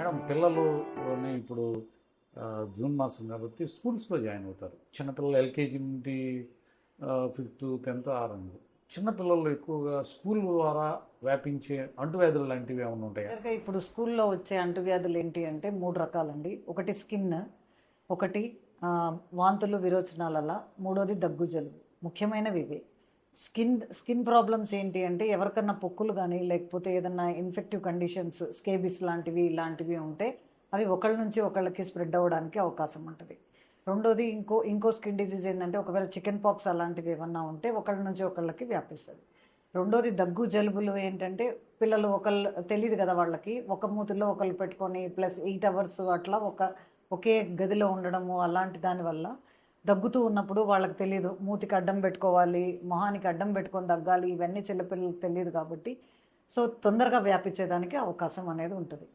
Madam పిల్లలు ఇప్పుడు June మాసం కాబట్టి స్కూల్స్లో జాయిన్ అవుతారు. చిన్నపిల్లలు ఎల్కేజీ నుండి ఫిఫ్త్ టెన్త్ ఆరంభం. చిన్నపిల్లలు ఎక్కువగా స్కూల్ ద్వారా వ్యాపించే అంటువ్యాధులు లాంటివి ఏమైనా ఉంటాయి? ఇప్పుడు స్కూల్లో వచ్చే అంటువ్యాధులు ఏంటి అంటే మూడు రకాలండి. ఒకటి స్కిన్ ఒకటి వాంతులు విరోచనాలలా మూడోది దగ్గు జలుబు ముఖ్యమైనవి ఇవే. స్కిన్ స్కిన్ ప్రాబ్లమ్స్ ఏంటి అంటే ఎవరికన్నా పొక్కులు కానీ లేకపోతే ఏదన్నా ఇన్ఫెక్టివ్ కండిషన్స్ స్కేబిస్ లాంటివి ఇలాంటివి ఉంటే అవి ఒకళ్ళ నుంచి ఒకళ్ళకి స్ప్రెడ్ అవ్వడానికి అవకాశం ఉంటుంది. రెండోది ఇంకో ఇంకో స్కిన్ డిసీజ్ ఏంటంటే ఒకవేళ చికెన్ పాక్స్ అలాంటివి ఏమన్నా ఉంటే ఒకళ్ళ నుంచి ఒకళ్ళకి వ్యాపిస్తుంది. రెండోది దగ్గు జలుబులు ఏంటంటే పిల్లలు ఒకళ్ళు తెలియదు కదా వాళ్ళకి ఒక మూతిలో ఒకళ్ళు పెట్టుకొని ప్లస్ ఎయిట్ అవర్స్ అట్లా ఒక ఒకే గదిలో ఉండడము అలాంటి దానివల్ల దగ్గుతూ ఉన్నప్పుడు వాళ్ళకి తెలియదు మూతికి అడ్డం పెట్టుకోవాలి మొహానికి అడ్డం పెట్టుకొని దగ్గాలి ఇవన్నీ చిన్నపిల్లలకు తెలియదు కాబట్టి సో తొందరగా వ్యాపించేదానికి అవకాశం అనేది ఉంటుంది.